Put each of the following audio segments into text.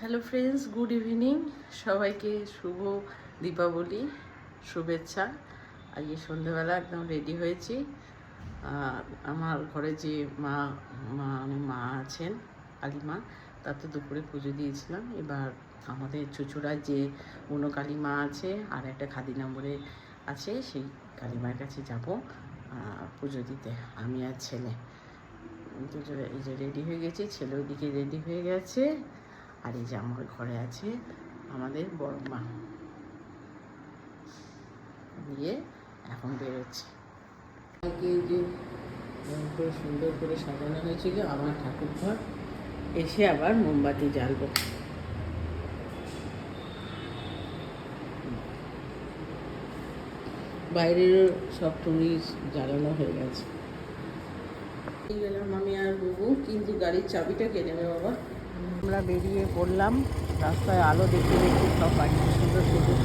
Hello friends good evening সবাইকে শুভ দীপাবলি, শুভেচ্ছা। আজকে সন্ধেবেলা একদম রেডি হয়েছি। আর আমার ঘরে যে মা মানে মা আছেন কালী মা তার তো দুপুরে পুজো দিয়েছিলাম। এবার আমাদের চুচুড়ার যে অন্য কালী মা আছে, আর একটা খাদি নম্বরে আছে, সেই কালী মায়ের কাছে যাব পুজো দিতে। আমি আর ছেলে। এই যে রেডি হয়ে গেছে, ছেলে ওদিকে রেডি হয়ে গেছে। আর এই যে আমার ঘরে আছে আমাদের বড় মা। দিয়ে এখন বেরোচ্ছে। করে সুন্দর করে সাজানো হয়েছিল আমার ঠাকুর ঘর, এসে আবার মোমবাতি জ্বালবো। বাইরেরও সব টুনি জ্বালানো হয়ে গেছে। গেলাম আমি আর বুবু, কিন্তু গাড়ির চাবিটা কে নেবে বাবা? আমরা বেরিয়ে পড়লাম রাস্তায় আলো দেখতে দেখতে সব বাড়িতে সুন্দর সুন্দর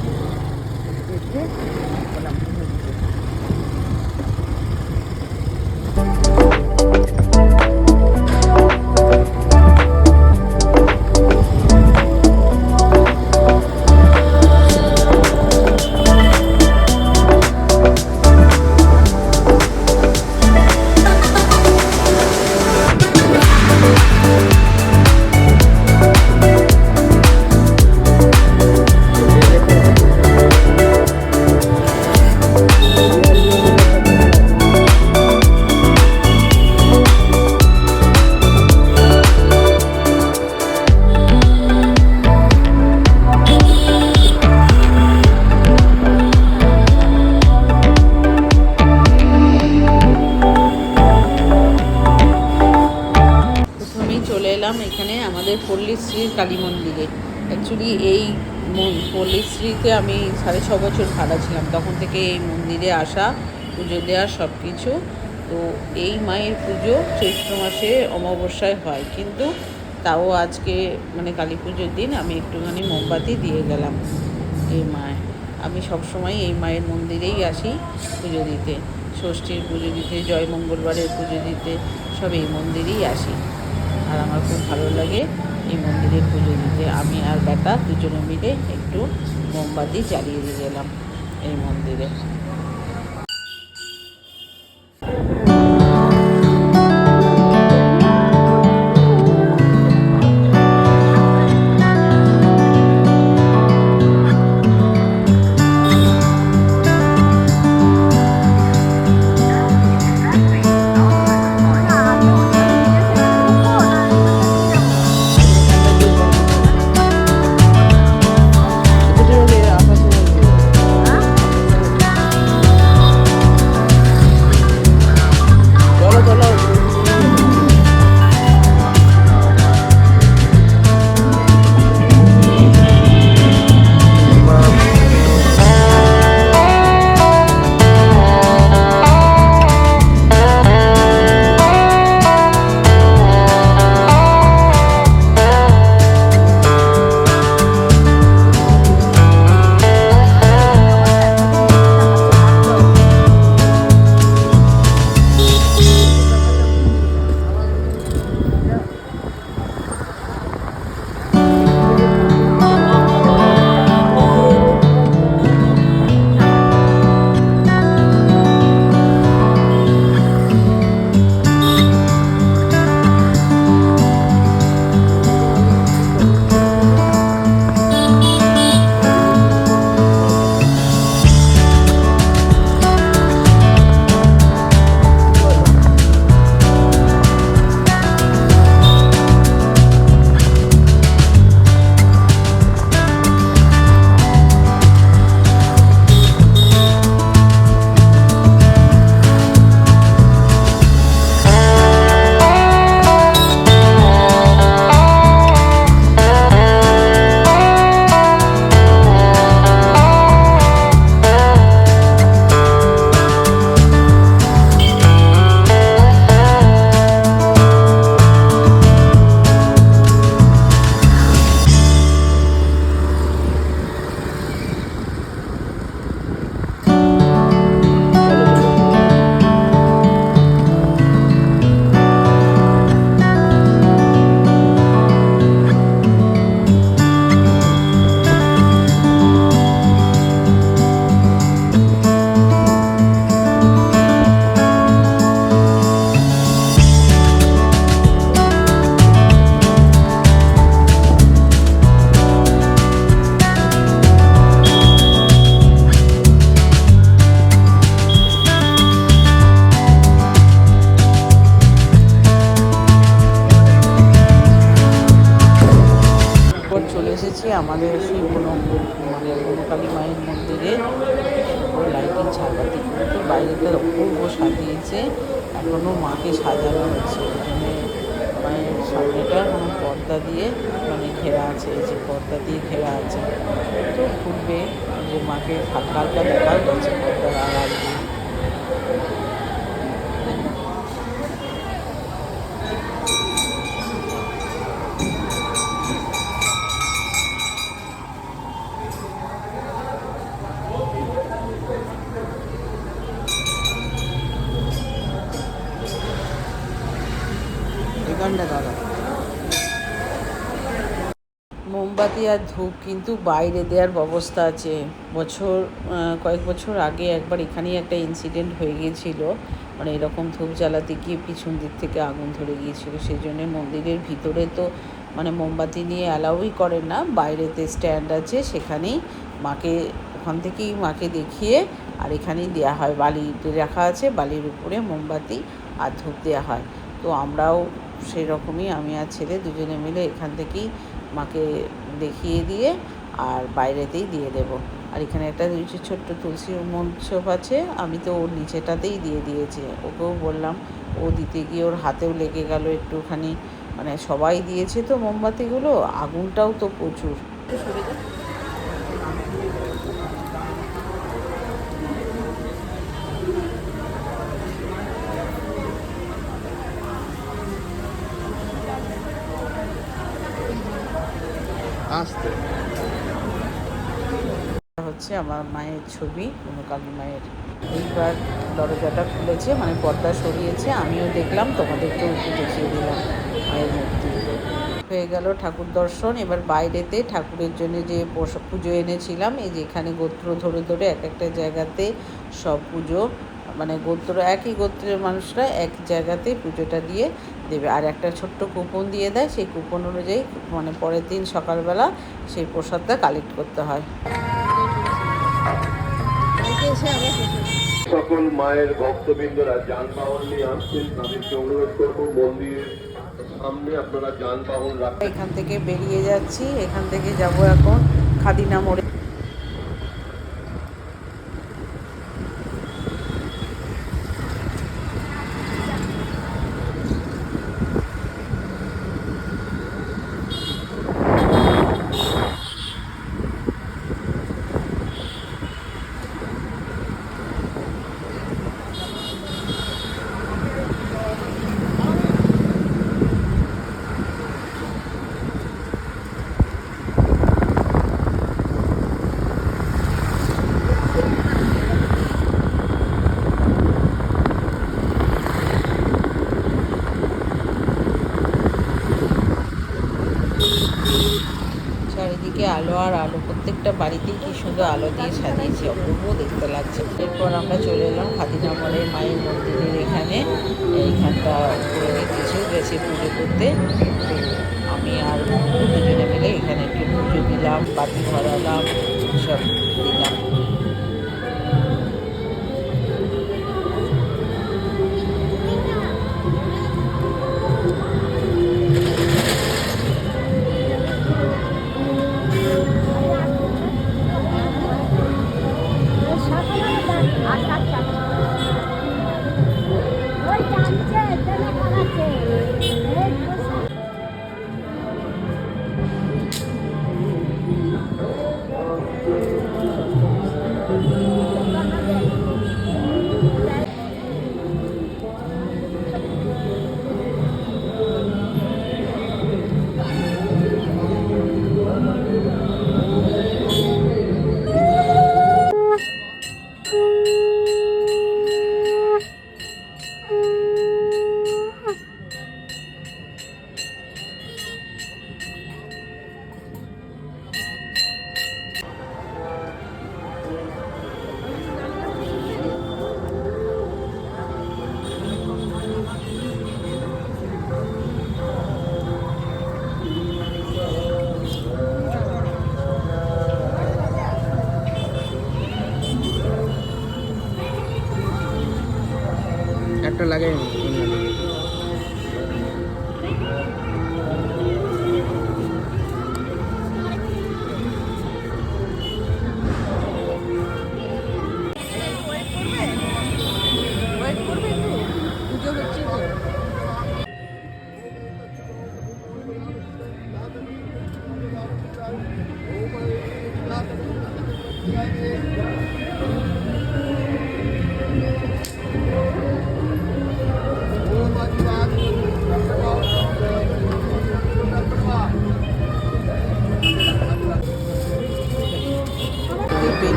দেখতে পল্লীশ্রীতে আমি সাড়ে ছ বছর ভাড়া ছিলাম। তখন থেকে এই মন্দিরে আসা, পুজো দেওয়া সব কিছু তো এই মায়ের পুজো চৈত্র মাসে অমাবস্যায় হয়। কিন্তু তাও আজকে মানে কালী পুজোর দিন আমি একটুখানি মোমবাতি দিয়ে গেলাম এই মায়। আমি সবসময় এই মায়ের মন্দিরেই আসি পুজো দিতে। ষষ্ঠীর পুজো দিতে, জয় মঙ্গলবারের পুজো দিতে, সব এই মন্দিরেই আসি। আর আমার খুব ভালো লাগে এই মন্দিরে পুজো দিতে। আমি আর বেটা দুজনে মিলে একটু মোমবাতি জ্বালিয়ে দিয়ে গেলাম এই মন্দিরে। আমাদের সেই কোনো মানে বনকালী মায়ের মন্দিরে লাইটিং ঝাড়বাতি কিন্তু বাইরেটা অপূর্ব সাজিয়েছে এখনও মাকে সাজানো হচ্ছে এখানে মায়ের সামনেটা কোনো পর্দা দিয়ে মানে ঘেরা আছে যে পর্দা দিয়ে ঘেরা আছে। তো খুলবে যে মাকে হালকা হালকা দেখা যাচ্ছে আর ধূপ, কিন্তু বাইরে দেওয়ার ব্যবস্থা আছে। বছর কয়েক বছর আগে একবার এখানেই একটা ইনসিডেন্ট হয়ে গিয়েছিল। মানে এরকম ধূপ জ্বালাতে গিয়ে পিছন দিক থেকে আগুন ধরে গিয়েছিল। সেই জন্য মন্দিরের ভিতরে তো মানে মোমবাতি নিয়ে অ্যালাউই করেন না। বাইরেতে স্ট্যান্ড আছে, সেখানেই মাকে, ওখান থেকেই মাকে দেখিয়ে আর এখানেই দেওয়া হয়। বালি রাখা আছে, বালির উপরে মোমবাতি আর ধূপ দেওয়া হয়। তো আমরাও সেরকমই, আমি আর ছেলে দুজনে মিলে এখান থেকেই মাকে দেখিয়ে দিয়ে আর বাইরেতেই দিয়ে দেব। আর এখানে একটা যে ছোট্ট তুলসী মঞ্চপ আছে, আমি তো ওর নিচেটাতেই দিয়ে দিয়েছি। ওকেও বললাম, ও দিতে গিয়ে ওর হাতেও লেগে গেল একটুখানি। মানে সবাই দিয়েছে তো মোমবাতিগুলো, আগুনটাও তো প্রচুর। হচ্ছে আমার মায়ের ছবি কোনো কালী মায়ের। এইবার দরজাটা খুলেছে মানে পর্দা সরিয়েছে, আমিও দেখলাম, তোমাদেরকেও একটু দেখিয়ে দিলাম মায়ের মূর্তি। হয়ে গেল ঠাকুর দর্শন, এবার বাইরেতে ঠাকুরের জন্য যে পুজো এনেছিলাম, এই যে এখানে গোত্র ধরে ধরে এক একটা জায়গাতে সব পুজো মানে গোত্র, একই গোত্রের মানুষরা এক জায়গাতে পুজোটা দিয়ে দেবে। আর একটা ছোট্ট কুপন দিয়ে দেয়, সেই কুপন অনুযায়ী মানে পরের দিন সকালবেলা সেই প্রসাদটা কালেক্ট করতে হয়। সকল মায়ের ভক্তবৃন্দরা যানবাহন নিয়ে আসছেন। তাদেরকে অনুরোধ করব, মন্দিরের সামনে আপনারা যানবাহন রাখবেন। এখান থেকে বেরিয়ে যাচ্ছি। এখান থেকে যাব এখন খাদিনা মোড়ে চারিদিকে আলো আর আলো প্রত্যেকটা বাড়িতে কি সুন্দর আলো দিয়ে সাজিয়েছে, অপূর্ব দেখতে লাগছে। এরপর আমরা চলে এলাম খাদিনা মলের মায়ের মন্দিরের এখানে। এইখানটা করে কিছু গেছে পুজো করতে। আমি আর দুজনে মিলে এখানে একটু পুজো দিলাম, বাতি ধরালাম, সব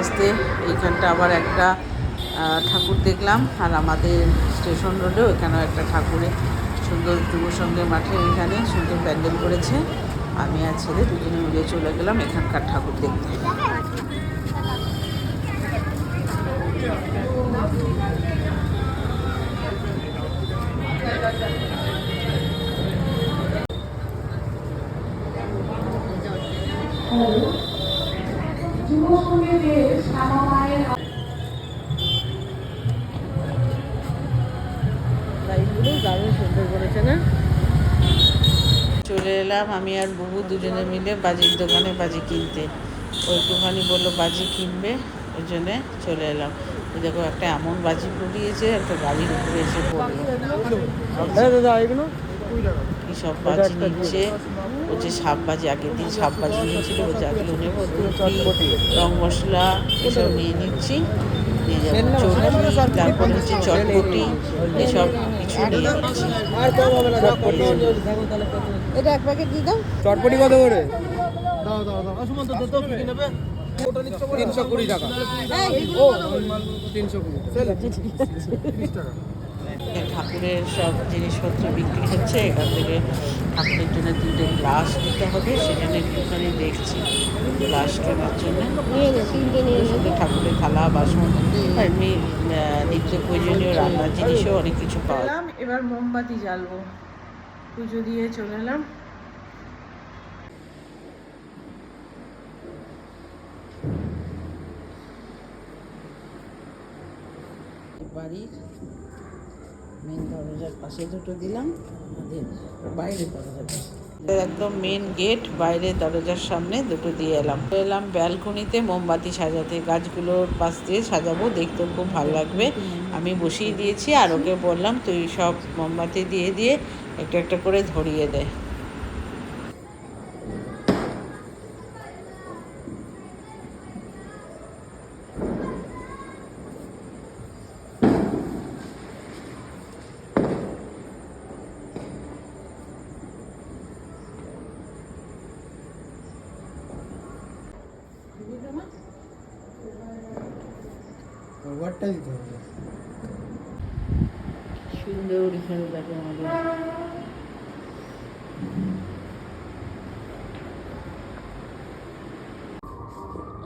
আস্তে এইখানটা আবার একটা ঠাকুর দেখলাম আর আমাদের স্টেশন রোডেও এখানেও একটা ঠাকুরে। সুন্দর যুব সঙ্গে মাঠে এখানে সুন্দর প্যান্ডেল করেছে। আমি আর ছেলে দুজনে মিলে চলে গেলাম এখানকার ঠাকুর দেখতে। চলে আমি আর বহু দুজনে মিলে বাজির দোকানে বাজি কিনতে। ও একটুখানি বলল বাজি কিনবে? ওই জন্যে চলে এলাম। দেখো একটা এমন বাজি ফুটিয়েছে একটা গাড়ির উপরে এসে পড়ল। কি সব বাজি নিচ্ছে? ও যে সাপ বাজি আগের দিন সাপ বাজি নিয়েছিল ও জাগলো নেব রং মশলা এসব নিয়ে নিচ্ছি। নিয়ে যাব চটনি তারপরে হচ্ছে চটপটি এসব কিছু নিয়ে নিচ্ছি। এটা এক প্যাকেট দিয়ে দাও। চটপটি কত করে? দাও দাও দাও। আসুন তো তো কি নেবে? তিনশো কুড়ি টাকা। ও তিনশো কুড়ি। টাকা। ঠাকুরের সব জিনিসপত্র বিক্রি হচ্ছে। এখান থেকে ঠাকুরের জন্য দুটো গ্লাস নিতে হবে। সেখানে একটুখানি দেখছি। গ্লাস কেনার জন্য। সাথে ঠাকুরের থালা বাসন এমনি আহ, নিত্য প্রয়োজনীয় রান্নার জিনিসও অনেক কিছু পাওয়া যায়। এবার মোমবাতি জ্বালবো। পুজো দিয়ে চলে এলাম। বাড়ির মেন দরজার পাশে দুটো দিলাম দরজার একদম মেন গেট বাইরের দরজার সামনে দুটো দিয়ে এলাম। এলাম ব্যালকনিতে মোমবাতি সাজাতে। গাছগুলোর পাশ দিয়ে সাজাবো দেখতেও খুব ভালো লাগবে। আমি বসিয়ে দিয়েছি আর ওকে বললাম, তুই সব মোমবাতি দিয়ে দিয়ে একটা একটা করে ধরিয়ে দে। ওভারটা দিতে হবে। সুন্দর এখানে দেখো আমাদের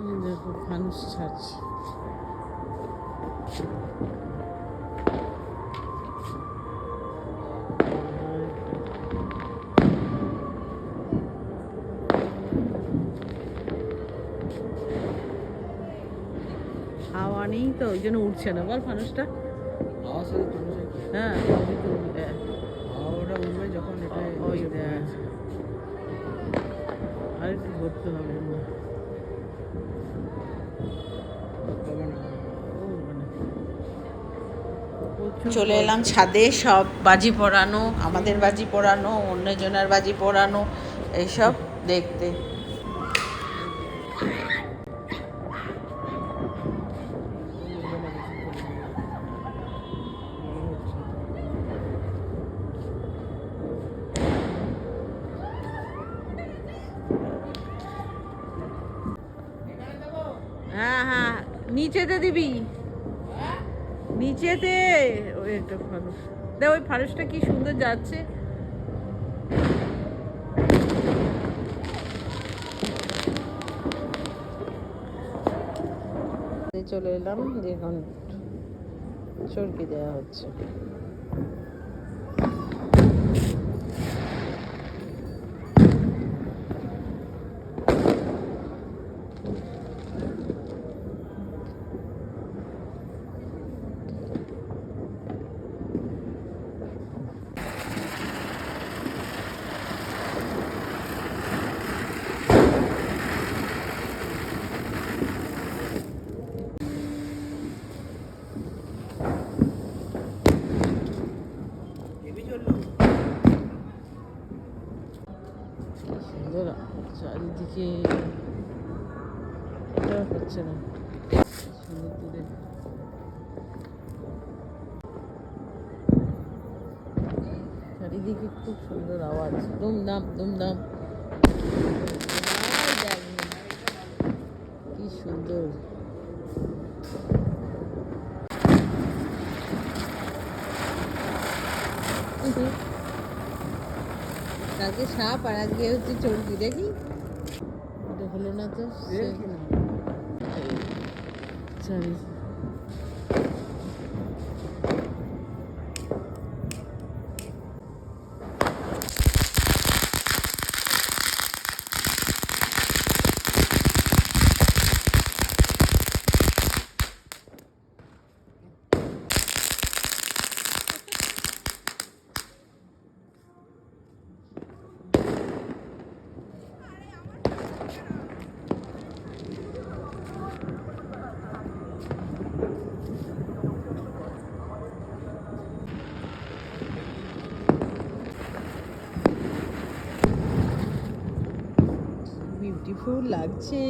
এই ফানুস ছাড়ছে হাওয়া নেই তো ওই জন্য উঠছে না। বল হলে হ্যাঁ। হাওয়াটা উঠবে যখন এটা ওই দেখ। চলে এলাম ছাদে, সব বাজি পড়ানো আমাদের বাজি পোড়ানো অন্যজনের বাজি পড়ানো এইসব দেখতে। হ্যাঁ হ্যাঁ নিচেতে দিবি। নিচেতে ওই একটা ফানুস দেখ, ওই ফানুসটা কি সুন্দর যাচ্ছে। চলে এলাম, যে এখন চরকি দেওয়া হচ্ছে। এদিকে এটাও হচ্ছে না। সমুদ্রে। চারিদিকে খুব সুন্দর আওয়াজ। দুমদাম দুমদাম কি সুন্দর। কালকে সাপ আর আজকে হচ্ছে চর্বি, দেখি? এটা হলো না তো লাগছে।